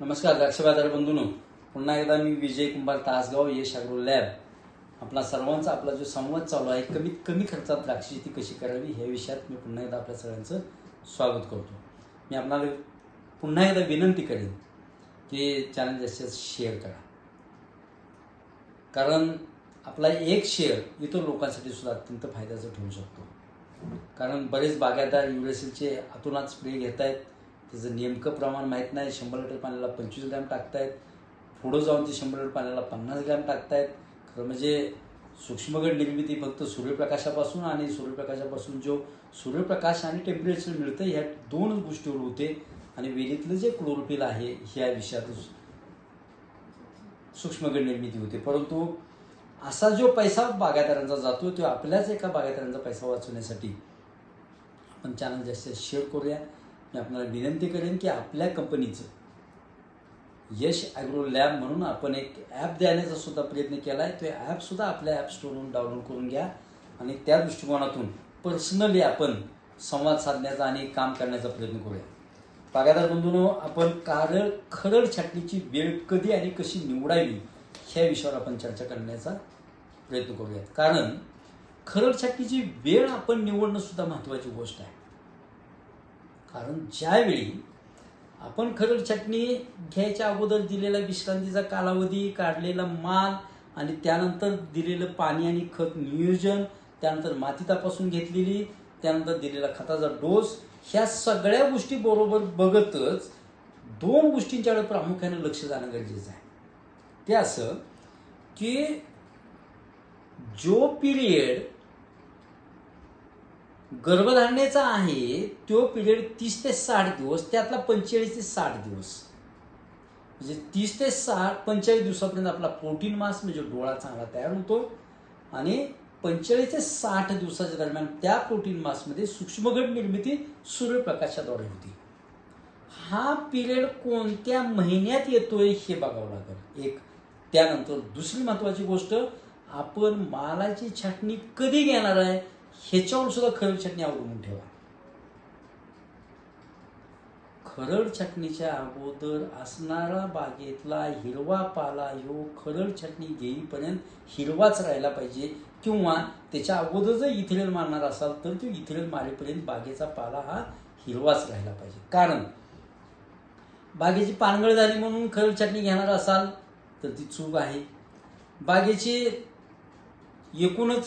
नमस्कार द्राक्ष बाजार बंधूंनो. पुन्हा एकदा मी विजय कुंभार तासगाव यश अग्रो लॅब. आपला सर्वांचा आपला जो संवाद चालू आहे कमीत कमी खर्चात द्राक्ष शेती कशी करावी ह्या विषयात मी पुन्हा एकदा आपल्या सगळ्यांचं स्वागत करतो. मी आपणाला पुन्हा एकदा विनंती करेन की चॅनल जास्तीत जास्त शेअर करा. कारण आपला एक शेअर इतर लोकांसाठी सुद्धा अत्यंत फायद्याचं ठरू शकतो. कारण बरेच बागायतदार युरेसिलचे आतोनात स्प्रे घेत आहेत त्याचं नेमकं प्रमाण माहीत नाही. शंभर लिटर पाण्याला पंचवीस ग्रॅम टाकतायत. पुढं जाऊन ते शंभर लिटर पाण्याला पन्नास ग्रॅम टाकतायत. खरं म्हणजे सूक्ष्मगड निर्मिती फक्त सूर्यप्रकाशापासून आणि सूर्यप्रकाशापासून जो सूर्यप्रकाश आणि टेम्परेचर मिळतं ह्या दोन गोष्टीवर होते. आणि वेलीतलं जे क्लोरोफिल आहे ह्या विषयात सूक्ष्मगड निर्मिती होते. परंतु असा जो पैसा बागायतदारांचा जातो तो आपल्याच एका बागायतदारांचा पैसा वाचवण्यासाठी. आपण चॅनल जास्त शेअर करूया. मी आपल्याला विनंती करेन की आपल्या कंपनीचं यश ॲग्रो लॅब म्हणून आपण एक ॲप देण्याचा सुद्धा प्रयत्न केला आहे तो ॲपसुद्धा आपल्या ॲप स्टोरवरून डाउनलोड करून घ्या आणि त्या दृष्टिकोनातून पर्सनली आपण संवाद साधण्याचा आणि काम करण्याचा प्रयत्न करूया. बागायदार बंधूनो आपण कारळ खरड छाटणीची वेळ कधी आणि कशी निवडावी ह्या विषयावर आपण चर्चा करण्याचा प्रयत्न करूयात. कारण खरड छाटणीची वेळ आपण निवडणं सुद्धा महत्त्वाची गोष्ट आहे. कारण ज्यावेळी आपण खरड चटणी घ्यायच्या अगोदर दिलेला विश्रांतीचा कालावधी काढलेला माल आणि त्यानंतर दिलेलं पाणी आणि खत नियोजन त्यानंतर माती तपासून घेतलेली त्यानंतर दिलेला खताचा डोस ह्या सगळ्या गोष्टी बरोबर बघतच दोन गोष्टींच्याकडे प्रामुख्याने लक्ष जाणं गरजेचं आहे. ते असं की जो पिरियड गर्भधारणेचा आहे तो पिरियड तीस ते साठ दिवस त्यातला पंचेचाळीस ते साठ दिवस. म्हणजे तीस ते साठ पंचेचाळीस दिवसापर्यंत आपला प्रोटीन मास म्हणजे डोळा चांगला तयार होतो आणि पंचेचाळीस ते साठ दिवसाच्या दरम्यान त्या प्रोटीन मासमध्ये सूक्ष्मघट निर्मिती सूर्यप्रकाशाद्वारे होती. हा पिरियड कोणत्या महिन्यात येतोय हे बघावं लागेल. एक त्यानंतर दुसरी महत्वाची गोष्ट आपण मालाची छाटणी कधी घेणार आहे? ह्याच्यावर सुद्धा खरड चटणी अवलंबून ठेवा. खरड चटणीच्या अगोदर असणारा बागेतला हिरवा पाला ह्यो खरड चटणी घेईपर्यंत हिरवाच राहिला पाहिजे. किंवा त्याच्या अगोदर जर इथिरेल मारणार असाल तर तो इथिरेल मारेपर्यंत बागेचा पाला हा हिरवाच राहिला पाहिजे. कारण बागेची पानगळ झाली म्हणून खरड चटणी घेणार असाल तर ती चूक आहे. बागेची एकूणच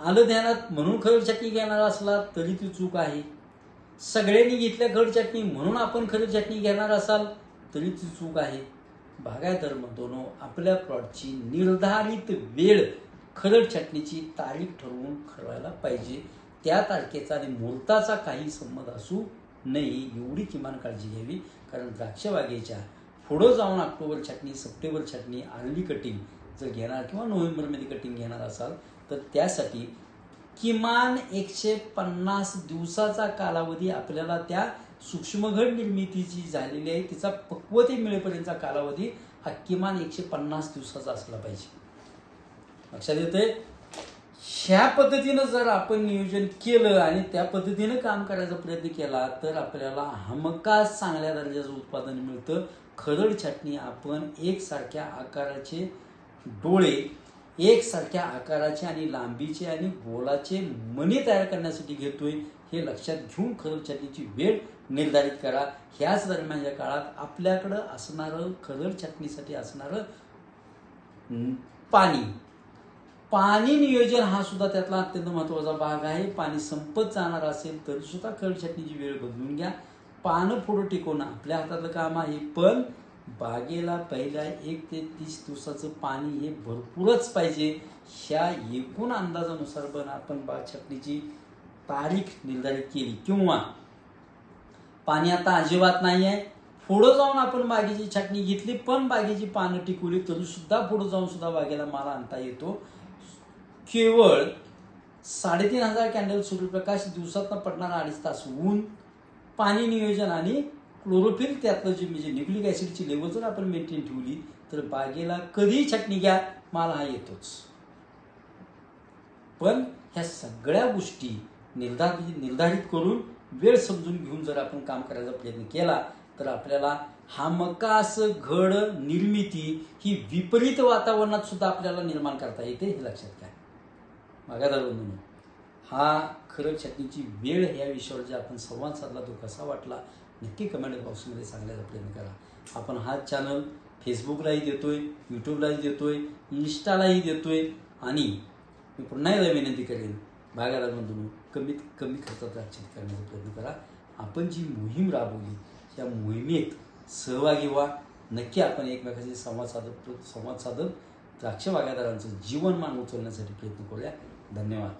आलं ध्यानात म्हणून खरड चटणी घेणार असला तरी ती चूक आहे. सगळ्यांनी घेतल्या खरड चटणी म्हणून आपण खरड चटणी घेणार असाल तरी ती चूक आहे. बागायतर म्हणतो आपल्या प्लॉटची निर्धारित वेळ खरड चटणीची तारीख ठरवून ठरवायला पाहिजे. त्या तारखेचा आणि मुहूर्ताचा काही संबंध असू नये एवढी किमान काळजी घ्यावी. कारण द्राक्षबागेच्या पुढं जाऊन ऑक्टोबर छाटणी सप्टेंबर छाटणी आर्ली कटिंग जर घेणार किंवा नोव्हेंबरमध्ये कटिंग घेणार असाल तर त्यासाठी किमान एकशे पन्नास दिवसाचा कालावधी आपल्याला त्या सूक्ष्मघड निर्मितीची झालेली आहे. तिचा पक्वते मिळेपर्यंतचा कालावधी हा किमान एकशे पन्नास दिवसाचा असला पाहिजे. लक्षात येते ह्या पद्धतीनं जर आपण नियोजन केलं आणि त्या पद्धतीनं काम करायचा प्रयत्न केला तर आपल्याला हमखास चांगल्या दर्जाचं उत्पादन मिळतं. खरड छाटणी आपण एकसारख्या आकाराचे डोळे एकसारख्या आकाराचे आणि लांबीचे आणि गोलाचे मणी तयार करण्यासाठी घेतोय हे लक्षात घेऊन खरड छाटणीची वेळ निर्धारित करा. ह्याच दरम्यानच्या काळात आपल्याकडं असणारं खरड छाटणीसाठी असणारं पाणी. पाणी नियोजन हा सुद्धा त्यातला अत्यंत महत्त्वाचा भाग आहे. पाणी संपत जाणार असेल तरी सुद्धा खरड छाटणीची वेळ बदलून घ्या. पानं पुढं टिकवणं आपल्या हातातलं काम आहे पण बागेला पहिल्या एक ते तीस दिवसाचं पाणी हे भरपूरच पाहिजे. ह्या एकूण अंदाजानुसार पण आपण बाग छाटणीची तारीख निर्धारित केली. किंवा पाणी आता अजिबात नाही आहे पुढं जाऊन आपण बागेची छाटणी घेतली पण बागेची पानं टिकवली तरी सुद्धा पुढं जाऊन सुद्धा बागेला माल आणता येतो. केवळ साडेतीन हजार कॅन्डल सूर्यप्रकाश दिवसातनं पडणारा अडीच तास ऊन पाणी नियोजन आणि क्लोरोफिल त्यातलं जे म्हणजे न्यूक्लिक ॲसिडची लेवल जर आपण मेंटेन ठेवली तर बागेला कधीही छटणी घ्या माल हा येतोच. पण ह्या सगळ्या गोष्टी निर्धारित निर्धारित करून वेळ समजून घेऊन जर आपण काम करायचा प्रयत्न केला तर आपल्याला हमखास घड निर्मिती ही विपरीत वातावरणात सुद्धा आपल्याला निर्माण करता येते हे लक्षात घ्या. मागादार बंधूंनो हा खरं छटणीची वेळ या विषयावर जे आपण संवाद साधला तो कसा वाटला नक्की कमेंट बॉक्समध्ये सांगण्याचा प्रयत्न करा. आपण हा चॅनल फेसबुकलाही देतो आहे यूट्यूबलाही देतोय इन्स्टालाही आहे आणि मी पुन्हा एकदा विनंती करेन भागादार बंधूंनो कमीत कमी खर्चात राक्षित करण्याचा प्रयत्न करा. आपण जी मोहीम राबवली त्या मोहिमेत सहभागी व्हा. नक्की आपण एकमेकांशी संवाद साधत संवाद साधत द्राक्ष बागायतदारांचं जीवनमान उचलण्यासाठी प्रयत्न करूया. धन्यवाद.